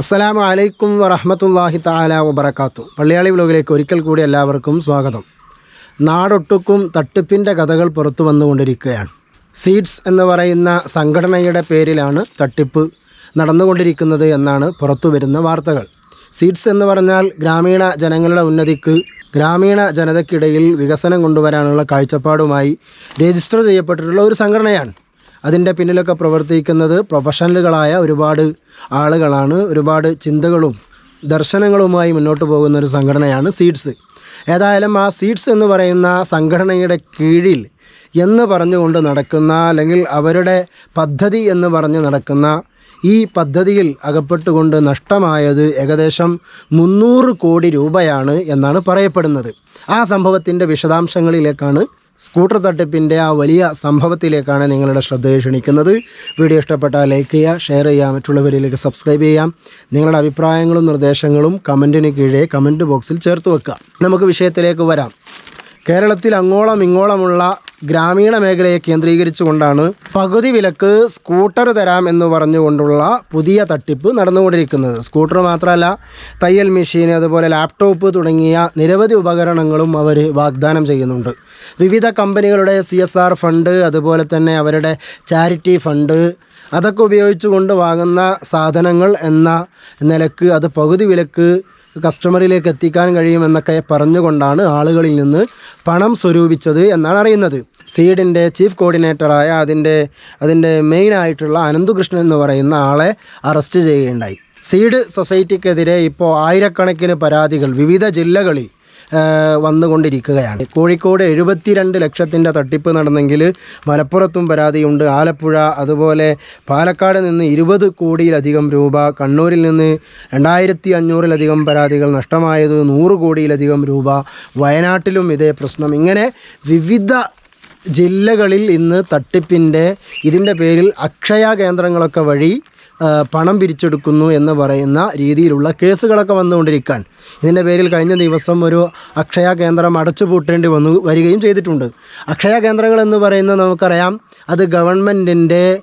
അസ്സലാമു അലൈക്കും വറഹമത്തല്ലാഹി താല വബർക്കാത്തു പള്ളിയാളി വ്ലോഗിലേക്ക് ഒരിക്കൽ കൂടി എല്ലാവർക്കും സ്വാഗതം. നാടൊട്ടുക്കും തട്ടിപ്പിന്റെ കഥകൾ പുറത്തു വന്നുകൊണ്ടിരിക്കുകയാണ്. സീഡ്സ് എന്ന് പറയുന്ന സംഘടനയുടെ പേരിലാണ് തട്ടിപ്പ് നടന്നുകൊണ്ടിരിക്കുന്നത് എന്നാണ് പുറത്തു വരുന്ന വാർത്തകൾ. സീഡ്സ് എന്ന് പറഞ്ഞാൽ ഗ്രാമീണ ജനങ്ങളുടെ ഉന്നതിക്ക് ഗ്രാമീണ ജനതയ്ക്കിടയിൽ വികസനം കൊണ്ടുവരാനുള്ള കാഴ്ചപ്പാടുമായി രജിസ്റ്റർ ചെയ്യപ്പെട്ടിട്ടുള്ള ഒരു സംഘടനയാണ്. അതിന്റെ പിന്നിലൊക്കെ പ്രവർത്തിക്കുന്നത് പ്രൊഫഷണലുകളായ ഒരുപാട് ആളുകളാണ് ഒരുപാട് ചിന്തകളും ദർശനങ്ങളുമായി മുന്നോട്ട് പോകുന്ന ഒരു സംഘടനയാണ് സീഡ്സ്. ഏതായാലും ആ സീഡ്സ് എന്ന് പറയുന്ന സംഘടനയുടെ കീഴിൽ എന്ന് പറഞ്ഞുകൊണ്ട് നടക്കുന്ന അല്ലെങ്കിൽ അവരുടെ പദ്ധതി എന്ന് പറഞ്ഞ് നടക്കുന്ന ഈ പദ്ധതിയിൽ അകപ്പെട്ടുകൊണ്ട് നഷ്ടമായത് ഏകദേശം മുന്നൂറ് കോടി രൂപയാണ് എന്നാണ് പറയപ്പെടുന്നത്. ആ സംഭവത്തിന്റെ വിശദാംശങ്ങളിലേക്കാണ് സ്കൂട്ടർ തട്ടിപ്പിന്റെ ആ വലിയ സംഭവത്തിലേക്കാണ് നിങ്ങളുടെ ശ്രദ്ധയെ ക്ഷണിക്കുന്നത്. വീഡിയോ ഇഷ്ടപ്പെട്ടാൽ ലൈക്ക് ചെയ്യുക ഷെയർ ചെയ്യുക മറ്റുള്ളവരിലേക്ക് സബ്സ്ക്രൈബ് ചെയ്യാം. നിങ്ങളുടെ അഭിപ്രായങ്ങളും നിർദ്ദേശങ്ങളും കമന്റിന് കീഴേ കമന്റ് ബോക്സിൽ ചേർത്ത് വെക്കുക. നമുക്ക് വിഷയത്തിലേക്ക് വരാം. കേരളത്തിൽ അങ്ങോളം ഇങ്ങോളമുള്ള ഗ്രാമീണ മേഖലയെ കേന്ദ്രീകരിച്ചുകൊണ്ടാണ് പകുതി വിലക്ക് സ്കൂട്ടർ തരാം എന്ന് പറഞ്ഞുകൊണ്ടുള്ള പുതിയ തട്ടിപ്പ് നടന്നുകൊണ്ടിരിക്കുന്നത്. സ്കൂട്ടർ മാത്രമല്ല തയ്യൽ മെഷീൻ അതുപോലെ ലാപ്ടോപ്പ് തുടങ്ങിയ നിരവധി ഉപകരണങ്ങളും അവർ വാഗ്ദാനം ചെയ്യുന്നുണ്ട്. വിവിധ കമ്പനികളുടെ സി ഫണ്ട് അതുപോലെ തന്നെ അവരുടെ ചാരിറ്റി ഫണ്ട് അതൊക്കെ ഉപയോഗിച്ചുകൊണ്ട് വാങ്ങുന്ന സാധനങ്ങൾ എന്ന നിലയ്ക്ക് അത് പകുതി വിലക്ക് കസ്റ്റമറിലേക്ക് എത്തിക്കാൻ കഴിയുമെന്നൊക്കെ പറഞ്ഞുകൊണ്ടാണ് ആളുകളിൽ നിന്ന് പണം സ്വരൂപിച്ചത് എന്നാണ് അറിയുന്നത്. സീഡിന്റെ ചീഫ് കോർഡിനേറ്ററായ അതിന്റെ അതിന്റെ മെയിൻ മെയിനായിട്ടുള്ള അനന്തുകൃഷ്ണൻ എന്ന് പറയുന്ന ആളെ അറസ്റ്റ് ചെയ്യുകയുണ്ടായി. സീഡ് സൊസൈറ്റിക്കെതിരെ ഇപ്പോൾ ആയിരക്കണക്കിന് പരാതികൾ വിവിധ ജില്ലകളിൽ വന്നുകൊണ്ടിരിക്കുകയാണ്. കോഴിക്കോട് എഴുപത്തിരണ്ട് ലക്ഷത്തിന്റെ തട്ടിപ്പ് നടന്നെങ്കിൽ മലപ്പുറത്തും പരാതിയുണ്ട്. ആലപ്പുഴ അതുപോലെ പാലക്കാട് നിന്ന് ഇരുപത് കോടിയിലധികം രൂപ കണ്ണൂരിൽ നിന്ന് രണ്ടായിരത്തി അഞ്ഞൂറിലധികം പരാതികൾ നഷ്ടമായത് നൂറ് കോടിയിലധികം രൂപ വയനാട്ടിലും ഇതേ പ്രശ്നം. ഇങ്ങനെ വിവിധ ജില്ലകളിൽ ഇന്ന് തട്ടിപ്പിന്റെ ഇതിന്റെ പേരിൽ അക്ഷയ കേന്ദ്രങ്ങളൊക്കെ വഴി പണം പിരിച്ചെടുക്കുന്നു എന്ന് പറയുന്ന രീതിയിലുള്ള കേസുകളൊക്കെ വന്നുകൊണ്ടിരിക്കാൻ. ഇതിന്റെ പേരിൽ കഴിഞ്ഞ ദിവസം ഒരു അക്ഷയ കേന്ദ്രം അടച്ചുപൂട്ടേണ്ടി വന്നു വരികയും ചെയ്തിട്ടുണ്ട്. അക്ഷയ കേന്ദ്രങ്ങൾ എന്ന് പറയുന്നത് നമുക്കറിയാം അത് ഗവൺമെന്റിന്റെ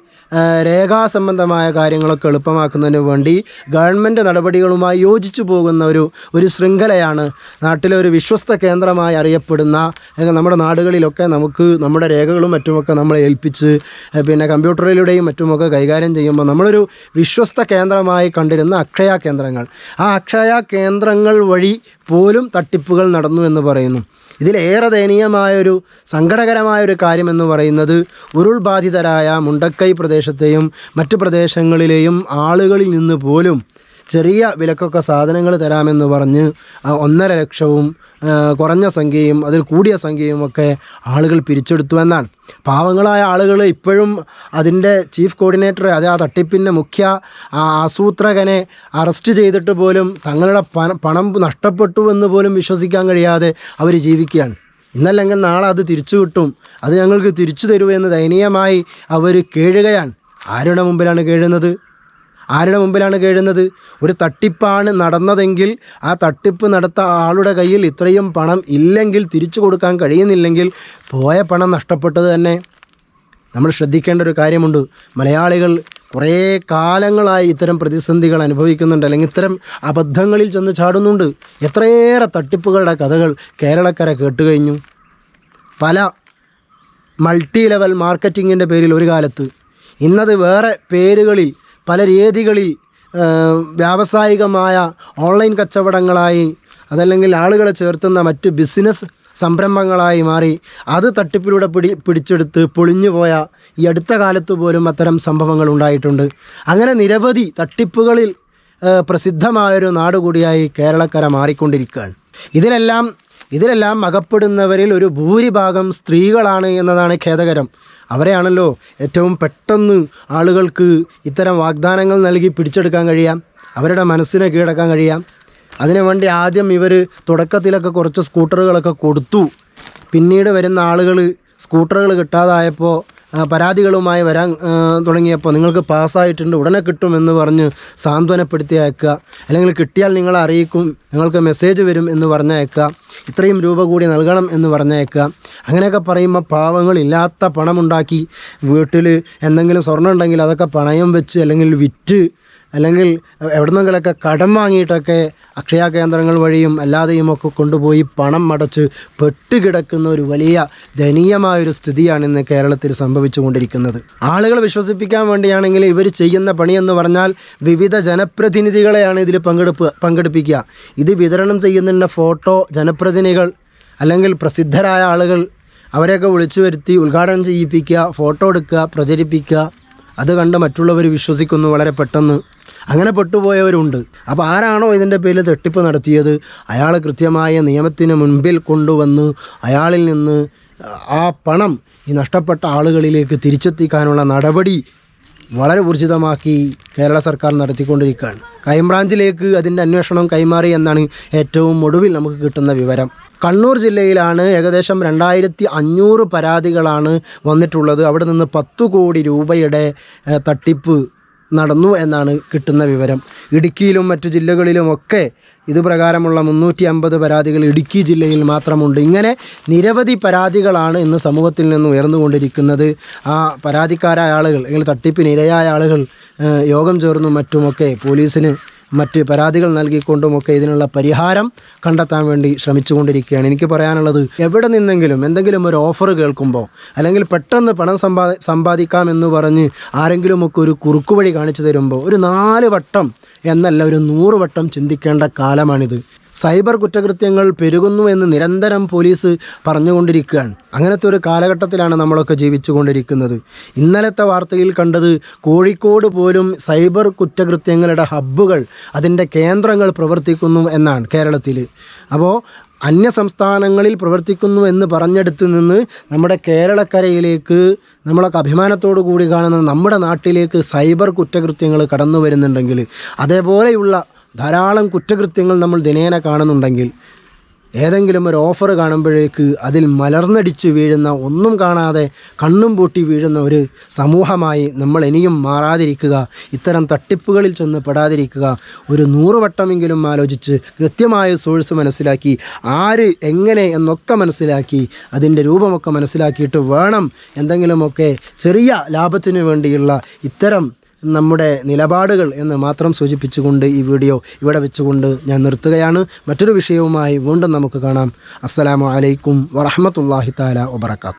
രേഖാസംബന്ധമായ കാര്യങ്ങളൊക്കെ എളുപ്പമാക്കുന്നതിന് വേണ്ടി ഗവൺമെന്റ് നടപടികളുമായി യോജിച്ചു പോകുന്ന ഒരു ഒരു ശൃംഖലയാണ് നാട്ടിലെ ഒരു വിശ്വസ്ത കേന്ദ്രമായി അറിയപ്പെടുന്ന നമ്മുടെ നാടുകളിലൊക്കെ നമുക്ക് നമ്മുടെ രേഖകളും മറ്റുമൊക്കെ നമ്മളെ ഏൽപ്പിച്ച് പിന്നെ കമ്പ്യൂട്ടറിലൂടെയും മറ്റുമൊക്കെ കൈകാര്യം ചെയ്യുമ്പോൾ നമ്മളൊരു വിശ്വസ്ത കേന്ദ്രമായി കണ്ടിരുന്ന അക്ഷയ കേന്ദ്രങ്ങൾ. ആ അക്ഷയ കേന്ദ്രങ്ങൾ വഴി പോലും തട്ടിപ്പുകൾ നടന്നു എന്ന് പറയുന്നു. ഇതിലേറെ ദയനീയമായൊരു സങ്കടകരമായൊരു കാര്യമെന്ന് പറയുന്നത് ഉരുൾബാധിതരായ മുണ്ടക്കൈ പ്രദേശത്തെയും മറ്റു പ്രദേശങ്ങളിലെയും ആളുകളിൽ നിന്ന് പോലും ചെറിയ വിലക്കൊക്കെ സാധനങ്ങൾ തരാമെന്ന് പറഞ്ഞ് ഒന്നര ലക്ഷവും കുറഞ്ഞ സംഖ്യയും അതിൽ കൂടിയ സംഖ്യയും ഒക്കെ ആളുകൾ പിരിച്ചെടുത്തു എന്നാണ്. പാവങ്ങളായ ആളുകൾ ഇപ്പോഴും അതിന്റെ ചീഫ് കോർഡിനേറ്റർ അത് ആ തട്ടിപ്പിന്റെ മുഖ്യ ആസൂത്രകനെ അറസ്റ്റ് ചെയ്തിട്ട് പോലും തങ്ങളുടെ പണം നഷ്ടപ്പെട്ടു എന്ന് പോലും വിശ്വസിക്കാൻ കഴിയാതെ അവർ ജീവിക്കുകയാണ്. ഇന്നല്ലെങ്കിൽ നാളെ അത് തിരിച്ചു കിട്ടും. അത് ഞങ്ങൾക്ക് തിരിച്ചു തരുമെന്ന് ദയനീയമായി അവർ കേഴുകയാണ്. ആരുടെ മുമ്പിലാണ് കേഴുന്നത്? ആരുടെ മുമ്പിലാണ് കേഴുന്നത്? ഒരു തട്ടിപ്പാണ് നടന്നതെങ്കിൽ ആ തട്ടിപ്പ് നടത്ത ആളുടെ കയ്യിൽ ഇത്രയും പണം ഇല്ലെങ്കിൽ തിരിച്ചു കൊടുക്കാൻ കഴിയുന്നില്ലെങ്കിൽ പോയ പണം നഷ്ടപ്പെട്ടത് തന്നെ. നമ്മൾ ശ്രദ്ധിക്കേണ്ട ഒരു കാര്യമുണ്ട്. മലയാളികൾ കുറേ കാലങ്ങളായി ഇത്തരം പ്രതിസന്ധികൾ അനുഭവിക്കുന്നുണ്ട്. അല്ലെങ്കിൽ ഇത്തരം അബദ്ധങ്ങളിൽ ചെന്ന് ചാടുന്നുണ്ട്. എത്രയേറെ തട്ടിപ്പുകളുടെ കഥകൾ കേരളക്കര കേട്ടുകഴിഞ്ഞു പല മൾട്ടി ലെവൽ മാർക്കറ്റിങ്ങിന്റെ പേരിൽ ഒരു കാലത്ത്. ഇന്നത് വേറെ പേരുകളിൽ പല രീതികളിൽ വ്യാവസായികമായ ഓൺലൈൻ കച്ചവടങ്ങളായി അതല്ലെങ്കിൽ ആളുകളെ ചേർത്തുന്ന മറ്റ് ബിസിനസ് സംരംഭങ്ങളായി മാറി അത് തട്ടിപ്പിലൂടെ പിടി പിടിച്ചെടുത്ത് പൊളിഞ്ഞുപോയ ഈ അടുത്ത കാലത്ത് പോലും അത്തരം സംഭവങ്ങൾ ഉണ്ടായിട്ടുണ്ട്. അങ്ങനെ നിരവധി തട്ടിപ്പുകളിൽ പ്രസിദ്ധമായൊരു നാട് കൂടിയായി കേരളക്കര മാറിക്കൊണ്ടിരിക്കുകയാണ്. ഇതിലെല്ലാം ഇതിലെല്ലാം അകപ്പെടുന്നവരിൽ ഒരു ഭൂരിഭാഗം സ്ത്രീകളാണ് എന്നതാണ് ഖേദകരം. അവരെയാണല്ലോ ഏറ്റവും പെട്ടെന്ന് ആളുകൾക്ക് ഇത്തരം വാഗ്ദാനങ്ങൾ നൽകി പിടിച്ചെടുക്കാൻ കഴിയാം. അവരുടെ മനസ്സിനെ കീഴടക്കാൻ കഴിയാം. അതിനുവേണ്ടി ആദ്യം ഇവർ തുടക്കത്തിലൊക്കെ കുറച്ച് സ്കൂട്ടറുകളൊക്കെ കൊടുത്തു. പിന്നീട് വരുന്ന ആളുകൾ സ്കൂട്ടറുകൾ കിട്ടാതായപ്പോൾ പരാതികളുമായി വരാൻ തുടങ്ങിയപ്പോൾ നിങ്ങൾക്ക് പാസ്സായിട്ടുണ്ട് ഉടനെ കിട്ടുമെന്ന് പറഞ്ഞ് സാന്ത്വനപ്പെടുത്തി അയക്കുക അല്ലെങ്കിൽ കിട്ടിയാൽ നിങ്ങളെ അറിയിക്കും നിങ്ങൾക്ക് മെസ്സേജ് വരും എന്ന് പറഞ്ഞയക്കുക ഇത്രയും രൂപ കൂടി നൽകണം എന്ന് പറഞ്ഞയക്കുക അങ്ങനെയൊക്കെ പറയുമ്പോൾ പാവങ്ങളില്ലാത്ത പണമുണ്ടാക്കി വീട്ടിൽ എന്തെങ്കിലും സ്വർണം ഉണ്ടെങ്കിൽ അതൊക്കെ പണയം വെച്ച് അല്ലെങ്കിൽ വിറ്റ് അല്ലെങ്കിൽ എവിടുന്നെങ്കിലൊക്കെ കടം വാങ്ങിയിട്ടൊക്കെ അക്ഷയ കേന്ദ്രങ്ങൾ വഴിയും അല്ലാതെയും ഒക്കെ കൊണ്ടുപോയി പണം അടച്ച് പെട്ടുകിടക്കുന്ന ഒരു വലിയ ദയനീയമായൊരു സ്ഥിതിയാണ് ഇന്ന് കേരളത്തിൽ സംഭവിച്ചുകൊണ്ടിരിക്കുന്നത്. ആളുകൾ വിശ്വസിപ്പിക്കാൻ വേണ്ടിയാണെങ്കിൽ ഇവർ ചെയ്യുന്ന പണിയെന്ന് പറഞ്ഞാൽ വിവിധ ജനപ്രതിനിധികളെയാണ് ഇതിൽ പങ്കെടുപ്പ് പങ്കെടുപ്പിക്കുക. ഇത് വിതരണം ചെയ്യുന്നതിന്റെ ഫോട്ടോ ജനപ്രതിനിധികൾ അല്ലെങ്കിൽ പ്രസിദ്ധരായ ആളുകൾ അവരെയൊക്കെ വിളിച്ചു വരുത്തി ഉദ്ഘാടനം ചെയ്യിപ്പിക്കുക ഫോട്ടോ എടുക്കുക പ്രചരിപ്പിക്കുക. അത് കണ്ട് മറ്റുള്ളവർ വിശ്വസിക്കുന്നു വളരെ പെട്ടെന്ന്. അങ്ങനെ പെട്ടുപോയവരുണ്ട്. അപ്പോൾ ആരാണോ ഇതിന്റെ പേരിൽ തട്ടിപ്പ് നടത്തിയത്? അയാൾ കൃത്യമായ നിയമത്തിന് മുൻപിൽ കൊണ്ടുവന്ന് അയാളിൽ നിന്ന് ആ പണം ഈ നഷ്ടപ്പെട്ട ആളുകളിലേക്ക് തിരിച്ചെത്തിക്കാനുള്ള നടപടി വളരെ ഊർജിതമാക്കി കേരള സർക്കാർ നടത്തിക്കൊണ്ടിരിക്കുകയാണ്. ക്രൈംബ്രാഞ്ചിലേക്ക് അതിന്റെ അന്വേഷണം കൈമാറി എന്നാണ് ഏറ്റവും ഒടുവിൽ നമുക്ക് കിട്ടുന്ന വിവരം. കണ്ണൂർ ജില്ലയിലാണ് ഏകദേശം രണ്ടായിരത്തി അഞ്ഞൂറ് പരാതികളാണ് വന്നിട്ടുള്ളത്. അവിടെ നിന്ന് പത്തു കോടി രൂപയുടെ തട്ടിപ്പ് നടന്നു എന്നാണ് കിട്ടുന്ന വിവരം. ഇടുക്കിയിലും മറ്റു ജില്ലകളിലുമൊക്കെ ഇത് പ്രകാരമുള്ള മുന്നൂറ്റി അമ്പത് പരാതികൾ ഇടുക്കി ജില്ലയിൽ മാത്രമുണ്ട്. ഇങ്ങനെ നിരവധി പരാതികളാണ് ഇന്ന് സമൂഹത്തിൽ നിന്ന് ഉയർന്നുകൊണ്ടിരിക്കുന്നത്. ആ പരാതിക്കാരായ ആളുകൾ അല്ലെങ്കിൽ തട്ടിപ്പിനിരയായ ആളുകൾ യോഗം ചേർന്നും മറ്റുമൊക്കെ പോലീസിന് മറ്റ് പരാതികൾ നൽകിക്കൊണ്ടുമൊക്കെ ഇതിനുള്ള പരിഹാരം കണ്ടെത്താൻ വേണ്ടി ശ്രമിച്ചുകൊണ്ടിരിക്കുകയാണ്. എനിക്ക് പറയാനുള്ളത് എവിടെ നിന്നെങ്കിലും എന്തെങ്കിലും ഒരു ഓഫർ കേൾക്കുമ്പോൾ അല്ലെങ്കിൽ പെട്ടെന്ന് പണം സമ്പാ സമ്പാദിക്കാമെന്ന് പറഞ്ഞ് ആരെങ്കിലുമൊക്കെ ഒരു കുറുക്കുവഴി കാണിച്ചു തരുമ്പോൾ ഒരു നാല് വട്ടം എന്നല്ല ഒരു നൂറ് വട്ടം ചിന്തിക്കേണ്ട കാലമാണിത്. സൈബർ കുറ്റകൃത്യങ്ങൾ പെരുകുന്നു എന്ന് നിരന്തരം പോലീസ് പറഞ്ഞുകൊണ്ടിരിക്കുകയാണ്. അങ്ങനത്തെ ഒരു കാലഘട്ടത്തിലാണ് നമ്മളൊക്കെ ജീവിച്ചുകൊണ്ടിരിക്കുന്നത്. ഇന്നലത്തെ വാർത്തയിൽ കണ്ടത് കോഴിക്കോട് പോലും സൈബർ കുറ്റകൃത്യങ്ങളുടെ ഹബ്ബുകൾ അതിന്റെ കേന്ദ്രങ്ങൾ പ്രവർത്തിക്കുന്നു എന്നാണ് കേരളത്തിൽ. അപ്പോൾ അന്യ സംസ്ഥാനങ്ങളിൽ പ്രവർത്തിക്കുന്നു എന്ന് പറഞ്ഞെടുത്ത് നിന്ന് നമ്മുടെ കേരളക്കരയിലേക്ക് നമ്മളൊക്കെ അഭിമാനത്തോടു കൂടി കാണുന്ന നമ്മുടെ നാട്ടിലേക്ക് സൈബർ കുറ്റകൃത്യങ്ങൾ കടന്നു വരുന്നുണ്ടെങ്കിൽ അതേപോലെയുള്ള ധാരാളം കുറ്റകൃത്യങ്ങൾ നമ്മൾ ദിനേന കാണുന്നുണ്ടെങ്കിൽ ഏതെങ്കിലും ഒരു ഓഫർ കാണുമ്പോഴേക്ക് അതിൽ മലർന്നടിച്ച് വീഴുന്ന ഒന്നും കാണാതെ കണ്ണും പൂട്ടി വീഴുന്ന ഒരു സമൂഹമായി നമ്മൾ ഇനിയും മാറാതിരിക്കുക ഇത്തരം തട്ടിപ്പുകളിൽ ചെന്ന് പെടാതിരിക്കുക ഒരു നൂറുവട്ടമെങ്കിലും ആലോചിച്ച് കൃത്യമായ സോഴ്സ് മനസ്സിലാക്കി ആര് എങ്ങനെ എന്നൊക്കെ മനസ്സിലാക്കി അതിന്റെ രൂപമൊക്കെ മനസ്സിലാക്കിയിട്ട് വേണം എന്തെങ്കിലുമൊക്കെ ചെറിയ ലാഭത്തിന് വേണ്ടിയുള്ള ഇത്തരം നമ്മുടെ നിലപാടുകൾ എന്ന് മാത്രം സൂചിപ്പിച്ചുകൊണ്ട് ഈ വീഡിയോ ഇവിടെ വെച്ചുകൊണ്ട് ഞാൻ നിർത്തുകയാണ്. മറ്റൊരു വിഷയവുമായി വീണ്ടും നമുക്ക് കാണാം. അസ്സലാമു അലൈക്കും വറഹമത്തല്ലാഹി താല വബർക്കാത്തു